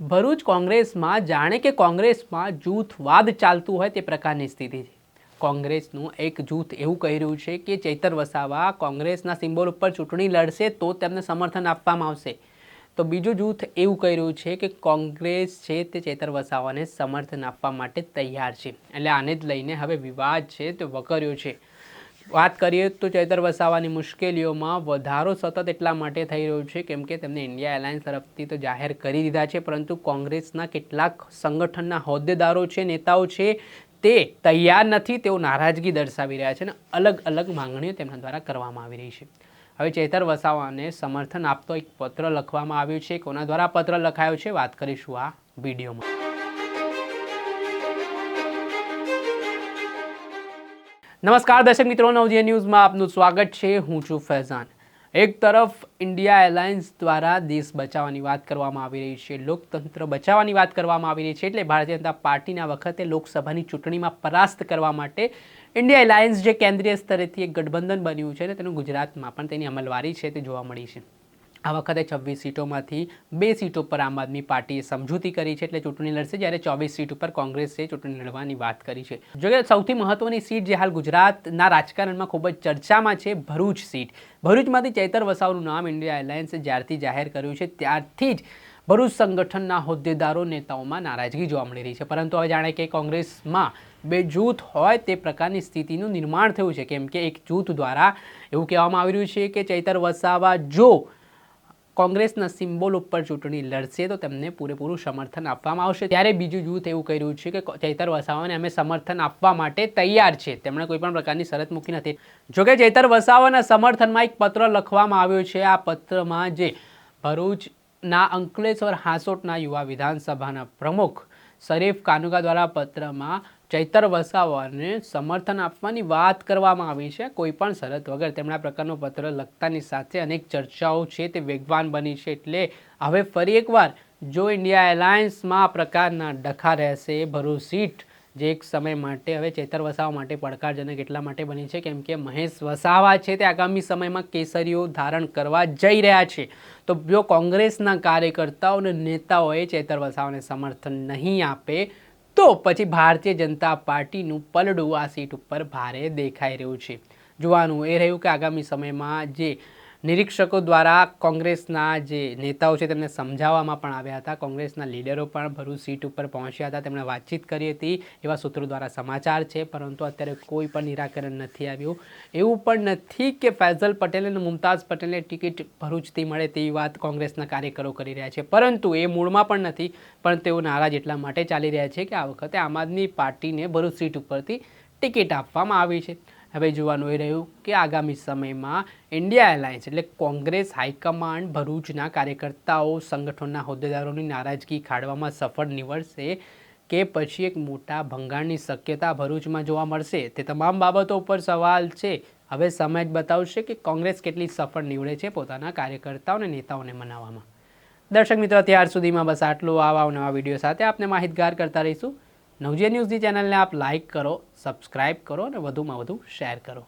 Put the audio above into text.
ભરૂચ કોંગ્રેસમાં જાણે કે કોંગ્રેસમાં જૂથવાદ ચાલતું હોય તે પ્રકારની સ્થિતિ છે. કોંગ્રેસનું એક જૂથ એવું કહી રહ્યું છે કે ચૈતર વસાવા કોંગ્રેસના સિમ્બોલ ઉપર ચૂંટણી લડશે તો તેમને સમર્થન આપવામાં આવશે. તો બીજું જૂથ એવું કહી રહ્યું છે કે કોંગ્રેસ છે તે ચેતર વસાવાને સમર્થન આપવા માટે તૈયાર છે. એટલે આને જ લઈને હવે વિવાદ છે તે વકર્યો છે. વાત કરીએ તો ચૈતર વસાવાની મુશ્કેલીઓમાં વધારો સતત એટલા માટે થઈ રહ્યો છે કેમ કે તેમને ઇન્ડિયા એલાયન્સ તરફથી તો જાહેર કરી દીધા છે, પરંતુ કોંગ્રેસના કેટલાક સંગઠનના હોદ્દેદારો છે, નેતાઓ છે, તે તૈયાર નથી, તેઓ નારાજગી દર્શાવી રહ્યા છે અને અલગ અલગ માંગણીઓ તેમના દ્વારા કરવામાં આવી રહી છે. હવે ચેતર વસાવાને સમર્થન આપતો એક પત્ર લખવામાં આવ્યો છે કોના દ્વારા પત્ર લખાયો છે, વાત કરીશું આ વિડીયોમાં. નમસ્કાર દર્શક મિત્રો નવજીએ ન્યૂઝમાં આપનું સ્વાગત છે. હું છું ફૈઝાન. એક તરફ ઇન્ડિયા એરલાઇન્સ દ્વારા દેશ બચાવવાની વાત કરવામાં આવી રહી છે, લોકતંત્ર બચાવવાની વાત કરવામાં આવી રહી છે, એટલે ભારતીય જનતા પાર્ટીના વખતે લોકસભાની ચૂંટણીમાં પરાસ્ત કરવા માટે ઇન્ડિયા એલાયન્સ જે કેન્દ્રીય સ્તરેથી એક ગઠબંધન બન્યું છે ને તેનું ગુજરાતમાં પણ તેની અમલવારી છે તે જોવા મળી છે. આ વખતે છવ્વીસ સીટોમાંથી બે સીટો પર આમ આદમી પાર્ટીએ સમજૂતી કરી છે એટલે ચૂંટણી લડશે જ્યારે ચોવીસ સીટ ઉપર કોંગ્રેસે ચૂંટણી લડવાની વાત કરી છે. જોકે સૌથી મહત્વની સીટ જે હાલ ગુજરાતના રાજકારણમાં ખૂબ જ ચર્ચામાં છે, ભરૂચ સીટ. ભરૂચમાંથી ચૈતર વસાવનું નામ ઇન્ડિયા એલાયન્સે જ્યારથી જાહેર કર્યું છે, ત્યારથી જ ભરૂચ સંગઠનના હોદ્દેદારો નેતાઓમાં નારાજગી જોવા મળી રહી છે. પરંતુ હવે જાણે કે કોંગ્રેસમાં બે જૂથ હોય તે પ્રકારની સ્થિતિનું નિર્માણ થયું છે. કેમ કે એક જૂથ દ્વારા એવું કહેવામાં આવી રહ્યું છે કે ચૈતર વસાવા જો કોંગ્રેસના સિમ્બોલ ઉપર ચૂંટણી લડશે તો તેમને પૂરેપૂરું સમર્થન આપવામાં આવશે. ત્યારે બીજું જૂથ એવું કહી રહ્યું છે કે ચૈતર વસાવાને અમે સમર્થન આપવા માટે તૈયાર છે. તેમણે કોઈ પણ પ્રકારની શરત મૂકી નથી. જોકે ચૈતર વસાવાના સમર્થનમાં એક પત્ર લખવામાં આવ્યો છે. આ પત્રમાં જે ભરૂચના અંકલેશ્વર હાંસોટના યુવા વિધાનસભાના પ્રમુખ શરીફ કાનુકા દ્વારા પત્રમાં ચૈતર વસાવાને સમર્થન આપવાની વાત કરવામાં આવી છે. કોઈ પણ શરત વગર તેમના પ્રકારનો પત્ર લખતાની સાથે અનેક ચર્ચાઓ છે તે વેગવાન બની છે એટલે હવે ફરી એકવાર જો ઇન્ડિયા એલાયન્સમાં આ પ્રકારના ડખા રહેશે ભરૂચ સીટ જે એક સમય માટે હવે ચેતર વસાવા માટે પડકારજનક એટલા માટે બની છે કેમ કે મહેશ વસાવા છે તે આગામી સમયમાં કેસરીઓ ધારણ કરવા જઈ રહ્યા છે. તો જો કોંગ્રેસના કાર્યકર્તાઓ અને નેતાઓએ ચેતર વસાવાને સમર્થન નહીં આપે તો પછી ભારતીય જનતા પાર્ટીનું પલડું આ સીટ ઉપર ભારે દેખાઈ રહ્યું છે. જોવાનું એ રહ્યું કે આગામી સમયમાં જે નિરીક્ષકો દ્વારા કોંગ્રેસના જે નેતાઓ છે તેમને સમજાવવામાં પણ આવ્યા હતા. કોંગ્રેસના લીડરો પણ ભરૂચ સીટ ઉપર પહોંચ્યા હતા. તેમણે વાતચીત કરી હતી એવા સૂત્રો દ્વારા સમાચાર છે, પરંતુ અત્યારે કોઈ પણ નિરાકરણ નથી આવ્યું. એવું પણ નથી કે ફૈઝલ પટેલ અને મુમતાઝ પટેલને ટિકિટ ભરૂચથી મળે તેવી વાત કોંગ્રેસના કાર્યકરો કરી રહ્યા છે. પરંતુ એ મૂળમાં પણ નથી, પણ તેઓ નારાજ એટલા માટે ચાલી રહ્યા છે કે આ વખતે આમ આદમી પાર્ટીને ભરૂચ સીટ ઉપરથી ટિકિટ આપવામાં આવી છે. હવે જોવાનું એ રહ્યું કે આગામી સમયમાં ઇન્ડિયા એલાયન્સ એટલે કોંગ્રેસ, હાઈકમાન્ડ, ભરૂચના કાર્યકર્તાઓ, સંગઠનના હોદ્દેદારોની નારાજગી ખાડવામાં સફળ નીવડશે કે પછી એક મોટા ભંગાણની શક્યતા ભરૂચમાં જોવા મળશે? તે તમામ બાબતો ઉપર સવાલ છે. હવે સમય જ બતાવશે કે કોંગ્રેસ કેટલી સફળ નીવડે છે પોતાના કાર્યકર્તાઓ અને નેતાઓને મનાવવામાં. દર્શક મિત્રો ત્યાર સુધીમાં બસ આટલું. આવા નવા વીડિયો સાથે આપને માહિતગાર કરતા રહીશું. નવજીવન ન્યૂઝની ચેનલને આપ લાઇક કરો સબસ્ક્રાઇબ કરો અને વધુમાં વધુ શેર કરો.